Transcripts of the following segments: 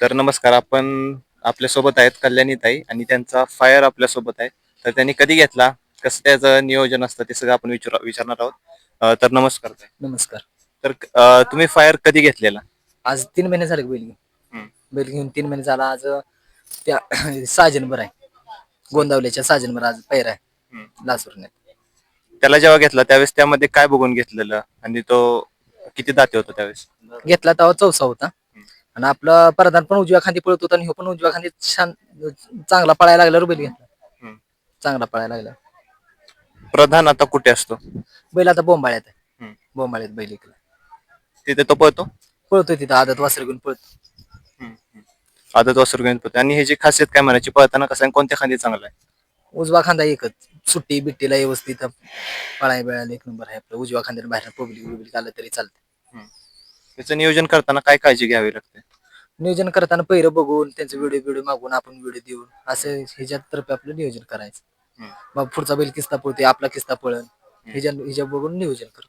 तर नमस्कार. आपण आपल्यासोबत आहेत कल्याणीताई आणि त्यांचा फायर आपल्यासोबत आहे. तर त्यांनी कधी घेतला? कसं त्याचं नियोजन असतं? ते सगळं आपण विचार विचारणार आहोत. अं, तर नमस्कार ताई. नमस्कार. तर अं, तुम्ही फायर कधी घेतलेला? आज तीन महिने झाले बैल घेऊन. बैल घेऊन तीन महिने झाला. आज त्या साजनभर आहे. गोंदावल्याच्या साजनभर आज पैर आहे. हम्म. लासूरने त्याला जेव्हा घेतला त्यावेळेस त्यामध्ये काय बघून घेतलेलं? आणि तो किती दाते होता त्यावेळेस? घेतला तेव्हा चौसा होता. आणि आपला प्रधान पण उजव्या खांदी पळत होता आणि ह्यो पण उजव्या खांदी छान चांगला पळायला लागला बैल घेतला हम्म. चांगला पळायला लागला. प्रधान आता कुठे असतो? बैल आता बोंबाळ्यात आहे. बोंबाळ्यात बैल इकडे. तिथे तो पळतो? पळतोय तिथं आदत वासर घेऊन पळतो आदत वासर घेऊन पळतो. आणि ह्याची खासियत काय म्हणायची पळताना कसं आहे कोणत्या खांदी चांगला आहे? उजवा खांदा एकच. सुट्टी बिट्टीला व्यवस्थित पळाय बिळायला एक नंबर आहे आपलं. उजव्या खांद्याला बाहेर पब्लिक बिब्लिक आलं तरी चालतं त्याचं नियोजन करताना काय काळजी घ्यावी लागते? नियोजन करताना पहिरं बघून त्यांचं व्हिडिओ व्हिडिओ मागून आपण व्हिडिओ देऊन असं ह्याच्यात तर्फे आपलं नियोजन करायचं. हम्म. मग पुढचा बैल किस्ता पळतोय आपला किस्ता पळन ह्याच्या ह्याच्या बघून नियोजन कर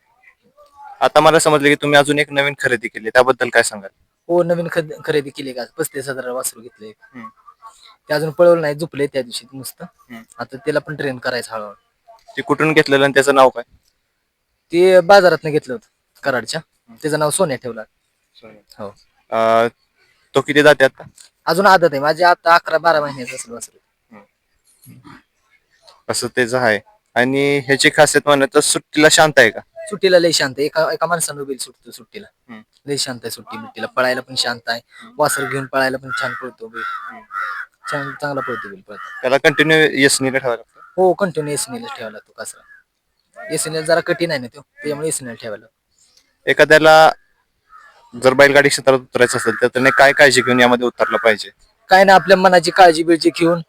आता मला समजलं की तुम्ही अजून एक नवीन खरेदी केली त्याबद्दल काय सांगाल? हो नवीन खद- खरेदी केली का? पस्तीस हजार वासरू घेतले. हम्म. ते अजून पळवलं नाही झुपले त्या दिवशी नुसतं. हम्म. आता त्याला पण ट्रेन करायचं हळूहळू. ते कुठून घेतलेलं आणि त्याचं नाव काय? ते बाजारात घेतलं होतं कराडच्या. त्याचं नाव सोन्या ठेवला. हो. अं, तो किती जाते आता? अजून आदत आहे. माझी आता अकरा बारा महिन्याचं असेल वासरू असं त्याचं आहे. आणि ह्याची खासियत म्हणलं तर सुट्टीला शांत आहे का? सुट्टीला लय शांत आहे. एका एका माणसानं बैल सुटतो सुट्टीला. हम्म. लय शांत आहे सुट्टी बिट्टीला. पळायला पण शांत आहे. वासर घेऊन पळायला पण छान पळतो बैल. छान चांगला पळतो बैल पळतो. त्याला कंटिन्यू यसनीला ठेवावं लागतं? हो कंटिन्यू एसएनएल ठेवायला लागतो कसा एसएनएल जरा कठीण आहे ना तो. त्यामुळे एसएनएल ठेवायला. एखाद्याला जर बैलगाडी क्षेत्रात उतरायचं असेल तर त्याने काय काळजी घेऊन यामध्ये उतरलं पाहिजे काय ना आपल्या मनाची काळजी बिळजी घेऊन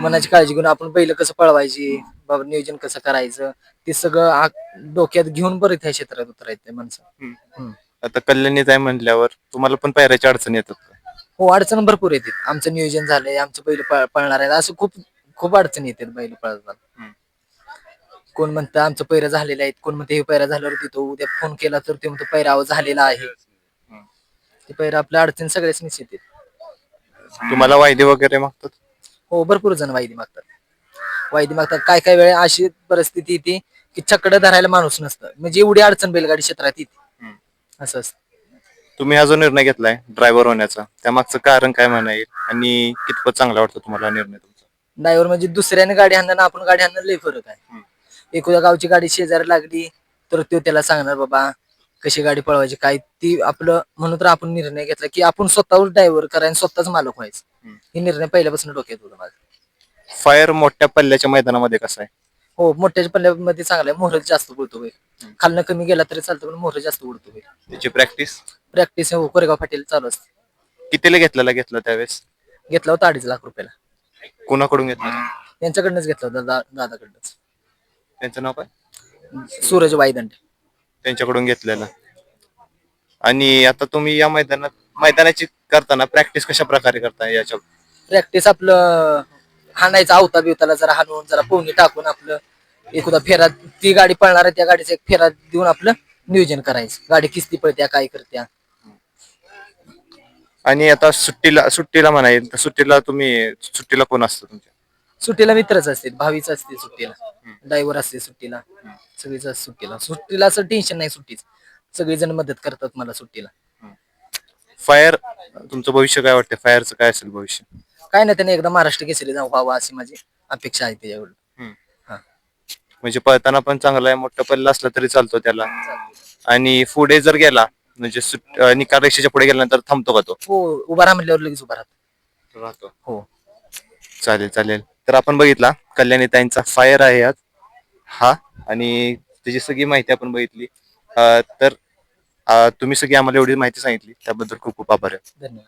मनाची काळजी घेऊन आपण बैल कसं पळवायची बाबा नियोजन कसं करायचं ते सगळं आ- डोक्यात घेऊन बरं त्या क्षेत्रात उतरायचं माणसं हम्म. आता कल्याणीत आहे म्हटल्यावर तुम्हाला पण पायऱ्याच्या अडचणी येतात का? हो अडचण भरपूर येते आमचं नियोजन झालंय आमचं बैल पळ- पळणार आहे असं खूप खूप अडचणी येतात बैल पळताना हम्म. कोण म्हणतं आमचं पैरा झालेलं आहे कोण म्हणतं हे पैरा झाल्यावर देतो उद्या फोन केला तर ते म्हणतो पैरावं झालेला आहे. ते पैरा आपल्या अडचणी सगळ्याच निश्चित आहेत. तुम्हाला वायदे वगैरे मागतात? हो भरपूर जण वायदी मागतात. वायदी मागतात. काय काय वेळा अशी परिस्थिती येते की छकडं धरायला माणूस नसतं. म्हणजे एवढी अडचण बैलगाडी क्षेत्रात येते. हम्म. असं असतं. तुम्ही हा जो निर्णय घेतलाय ड्रायव्हर होण्याचा त्यामागचं कारण काय म्हणा येईल आणि कितपत चांगला वाटतो तुम्हाला हा निर्णय तुमचा? ड्रायव्हर म्हणजे दुसऱ्याने गाडी आणणं आणि आपण गाडी आणणं लय फरक आहे. एखाद्या गावची गाडी शेजारी लागली तर तो त्याला सांगणार बाबा कशी गाडी पळवायची काय? ती आपलं म्हणून तर आपण निर्णय घेतला की आपण स्वतःवर ड्रायव्हर करायला स्वतःच मालक व्हायचं. हे निर्णय पहिल्यापासून डोक्यात होता माझा. फायर मोठ्या पल्ल्याच्या मैदानामध्ये कसा आहे? हो मोठ्याच्या पल्ल्यामध्ये चांगला आहे. मोहर जास्त उडतो बैल खालनं कमी गेला तरी चालतं पण मोहर जास्त उडतो बैल त्याची प्रॅक्टिस प्रॅक्टिस हो कोरेगाव फाटील चालू असते. कितीला घेतलेला घेतला त्यावेळेस? घेतला होता अडीच लाख रुपयाला. कोणाकडून घेतला? यांच्याकडनंच घेतला होता दा- दादाकडनंच. त्यांचं नाव काय? सूरज वायदंडे. त्यांच्याकडून घेतलेला आणि आता तुम्ही या मैदानात मैदानाची करताना प्रॅक्टिस कशा प्रकारे करताय याच्या प्रॅक्टिस आपलं हाणायचं आवता बिवताला जरा हाणून जरा पोहणी टाकून आपलं एखादा फेरा ती गाडी पळणार आहे त्या गाडीचा एक फेरा देऊन आपलं नियोजन करायचं. गाडी किस्ती पळत्या काय करत्या. आणि आता सुट्टीला सुट्टीला म्हणा येईल तर सुट्टीला तुम्ही सुट्टीला कोण असतं तुमच्या? सुट्टीला मित्रच असते भावीच असते सुट्टीला. ड्रायव्हर असते सुट्टीला सगळीच असते सुट्टीला. सुट्टीला असं टेन्शन नाही सुट्टीच. सगळेजण मदत करतात मला सुट्टीला. फायर तुमचं भविष्य काय वाटतं फायरचं काय असेल भविष्य? काय नाही त्याने एकदा महाराष्ट्र केसरी जाऊ व्हावा अशी माझी अपेक्षा आहे त्याच्याकडून. हा. म्हणजे पळताना पण चांगला आहे मोठा पल्ला असला तरी चालतो त्याला. आणि पुढे जर गेला म्हणजे सुट- अं, निकाल रेषेच्या पुढे गेल्यानंतर थांबतो का तो? हो उभा राहा म्हणल्यावर लगेच उभा राहतो. राहतो. हो. चालेल चालेल. तर आपण बघितला कल्याणीताईंचा फायर आहे आज. हा आणि त्याची सगळी माहिती आपण बघितली. तर तुम्ही सगळी आम्हाला एवढी माहिती सांगितली. त्याबद्दल खूप खूप आभार. आहे धन्यवाद.